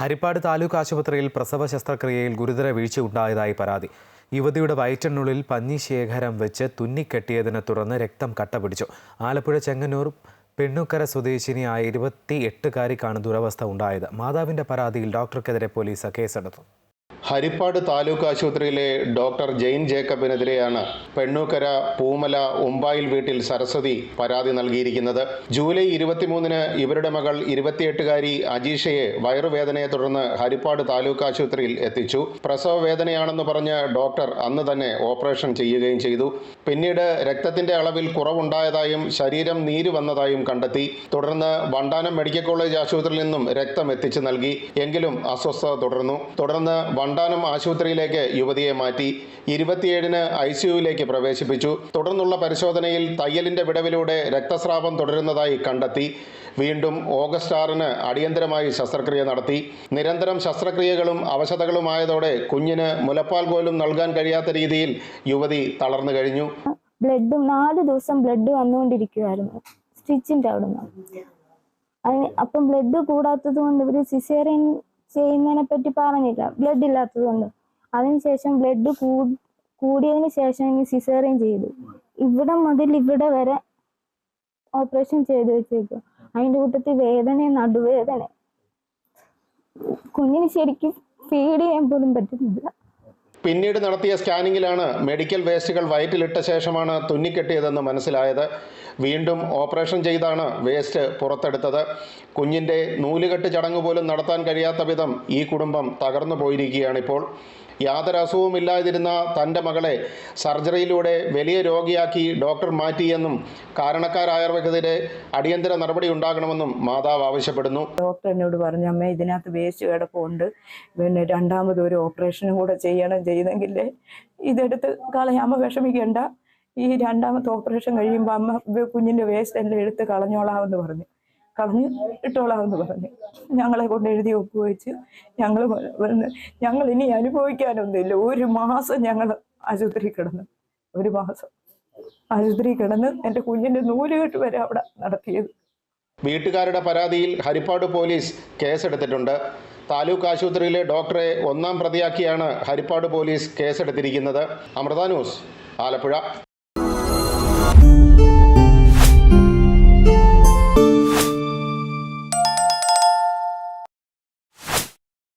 ഹരിപ്പാട് താലൂക്ക് ആശുപത്രിയിൽ പ്രസവ ശസ്ത്രക്രിയയിൽ ഗുരുതര വീഴ്ച ഉണ്ടായതായി പരാതി. യുവതിയുടെ വയറ്റിനുള്ളിൽ പഞ്ഞി ശേഖരം വെച്ച് തുന്നിക്കെട്ടിയതിനെ തുടർന്ന് രക്തം കട്ട പിടിച്ചു ആലപ്പുഴ ചെങ്ങന്നൂർ പെണ്ണുക്കര സ്വദേശിനിയായ ഇരുപത്തി എട്ടുകാരിക്കാണ് ദുരവസ്ഥ ഉണ്ടായത്. മാതാവിന്റെ പരാതിയിൽ ഡോക്ടർക്കെതിരെ പോലീസ് കേസെടുത്തു. ഹരിപ്പാട് താലൂക്ക് ആശുപത്രിയിലെ ഡോക്ടർ ജെയിൻ ജേക്കബിനെതിരെയാണ് പെണ്ണൂക്കര പൂമല ഉമ്പായിൽ വീട്ടിൽ സരസ്വതി പരാതി നൽകിയിരിക്കുന്നത്. ജൂലൈ ഇരുപത്തിമൂന്നിന് ഇവരുടെ മകൾ ഇരുപത്തിയെട്ടുകാരി അജീഷയെ വയറുവേദനയെ തുടർന്ന് ഹരിപ്പാട് താലൂക്ക് ആശുപത്രിയിൽ എത്തിച്ചു. പ്രസവ വേദനയാണെന്ന് പറഞ്ഞ് ഡോക്ടർ അന്ന് തന്നെ ഓപ്പറേഷൻ ചെയ്യുകയും ചെയ്തു. പിന്നീട് രക്തത്തിന്റെ അളവിൽ കുറവുണ്ടായതായും ശരീരം നീര് വന്നതായും കണ്ടെത്തി. തുടർന്ന് വണ്ടാനം മെഡിക്കൽ കോളേജ് ആശുപത്രിയിൽ നിന്നും രക്തം എത്തിച്ചു നൽകി. എങ്കിലും അസ്വസ്ഥത തുടർന്നു. തുടർന്ന് വണ്ടാനം ആശുപത്രിയിലേക്ക് യുവതിയെ മാറ്റി. ഇരുപത്തിയേഴിന് ഐ സിയുവിലേക്ക് പ്രവേശിപ്പിച്ചു. തുടർന്നുള്ള പരിശോധനയിൽ തയ്യലിന്റെ വിടവിലൂടെ രക്തസ്രാവം തുടരുന്നതായി കണ്ടെത്തി. വീണ്ടും ഓഗസ്റ്റ് ആറിന് അടിയന്തരമായി ശസ്ത്രക്രിയ നടത്തി. നിരന്തരം ശസ്ത്രക്രിയകളും അവശതകളുമായതോടെ കുഞ്ഞിന് മുലപ്പാൽ പോലും നൽകാൻ കഴിയാത്ത രീതിയിൽ യുവതി തളർന്നു കഴിഞ്ഞു. ബ്ലഡ് നാല് ദിവസം ബ്ലഡ് വന്നുകൊണ്ടിരിക്കുമായിരുന്നു സ്റ്റിച്ചിന്റെ അവിടുന്ന്. അതിന് അപ്പം ബ്ലഡ് കൂടാത്തത് കൊണ്ട് ഇവർ സിസേറിയൻ ചെയ്യുന്നതിനെ പറ്റി പറഞ്ഞില്ല. ബ്ലഡ് ഇല്ലാത്തത് കൊണ്ട്. അതിനുശേഷം ബ്ലഡ് കൂടിയതിന് ശേഷം ഇനി സിസേറിയൻ ചെയ്തു. ഇവിടെ മുതൽ ഇവിടെ വരെ ഓപ്പറേഷൻ ചെയ്തു വെച്ചേക്കും. അതിന്റെ കൂട്ടത്തിൽ വേദന നടുവേദന. കുഞ്ഞിന് ശരിക്കും ഫീഡ് ചെയ്യാൻ പോലും പറ്റുന്നില്ല. പിന്നീട് നടത്തിയ സ്കാനിങ്ങിലാണ് മെഡിക്കൽ വേസ്റ്റുകൾ വയറ്റിലിട്ട ശേഷമാണ് തുന്നിക്കെട്ടിയതെന്ന് മനസ്സിലായത്. വീണ്ടും ഓപ്പറേഷൻ ചെയ്താണ് വേസ്റ്റ് പുറത്തെടുത്തത്. കുഞ്ഞിന്റെ നൂലുകെട്ട് ചടങ്ങ് പോലും നടത്താൻ കഴിയാത്ത വിധം ഈ കുടുംബം തകർന്നു പോയിരിക്കുകയാണിപ്പോൾ യാതൊരു അസുഖവുമില്ലാതിരുന്ന തന്റെ മകളെ സർജറിയിലൂടെ വലിയ രോഗിയാക്കി ഡോക്ടർ മാറ്റിയെന്നും കാരണക്കാരായവർക്കെതിരെ അടിയന്തര നടപടി ഉണ്ടാകണമെന്നും മാതാവ് ആവശ്യപ്പെടുന്നു. ഡോക്ടർ എന്നോട് പറഞ്ഞു അമ്മ ഇതിനകത്ത് വേസ്റ്റ് കിടപ്പുണ്ട്. പിന്നെ രണ്ടാമത് ഒരു ഓപ്പറേഷനും കൂടെ ചെയ്യണം ചെയ്തെങ്കിലേ ഇതെടുത്ത് കളയാമ വിഷമിക്കേണ്ട. ഈ രണ്ടാമത്തെ ഓപ്പറേഷൻ കഴിയുമ്പോൾ അമ്മ കുഞ്ഞിന്റെ വേസ്റ്റ് എല്ലാം എടുത്ത് കളഞ്ഞോളാമെന്ന് പറഞ്ഞു. കളഞ്ഞ് ഇട്ടോളാമെന്ന് പറഞ്ഞു. ഞങ്ങളെ കൊണ്ട് എഴുതി ഒപ്പുവെച്ച് ഞങ്ങൾ ഞങ്ങൾ ഇനി അനുഭവിക്കാനൊന്നുമില്ല. ഒരു മാസം ഞങ്ങൾ ആശുപത്രി കിടന്നു. ഒരു മാസം ആശുപത്രി കിടന്ന് എന്റെ കുഞ്ഞിന്റെ നൂലുകെട്ട് വരെ അവിടെ നടത്തിയത്. വീട്ടുകാരുടെ പരാതിയിൽ ഹരിപ്പാട് പോലീസ് കേസെടുത്തിട്ടുണ്ട്. താലൂക്ക് ആശുപത്രിയിലെ ഡോക്ടറെ ഒന്നാം പ്രതിയാക്കിയാണ് ഹരിപ്പാട് പോലീസ് കേസെടുത്തിരിക്കുന്നത്. അമൃത ന്യൂസ് ആലപ്പുഴ.